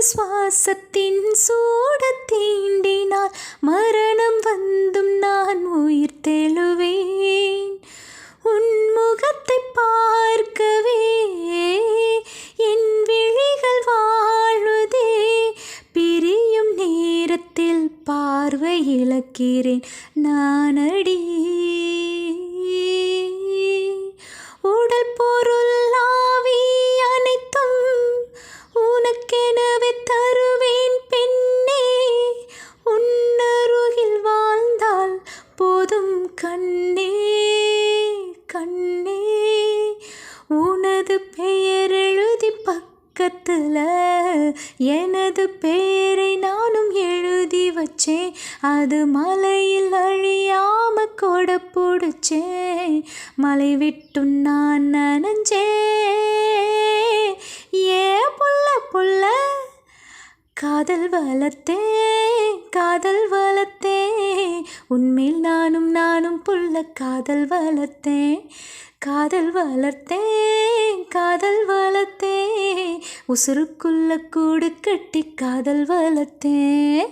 சுவாசத்தின் சூட தீண்டினால் மரணம் வந்தும் நான் உயிர் தெழுவேன். உன்முகத்தை பார்க்கவே என் விழிகள் வாழுதே. பிரியும் நேரத்தில் பார்வை இழக்கிறேன். நான் அடி பக்கத்தில் எனது பெயரை நானும் எழுதி வச்சேன். அது மலையில் அழியாம கொடை பிடிச்சேன். மலை விட்டு நான் நனைஞ்சேன். ஏ புள்ள புள்ள காதல் வளர்த்தே காதல் வளர்த்தே உண்மையில் நானும் நானும் புள்ள காதல் வளர்த்தேன். காதல் வளர்த்தேன் காதல் வளர்த்தேன். உசுருக்குள்ள கூடு கட்டி காதல் வளர்த்தேன்.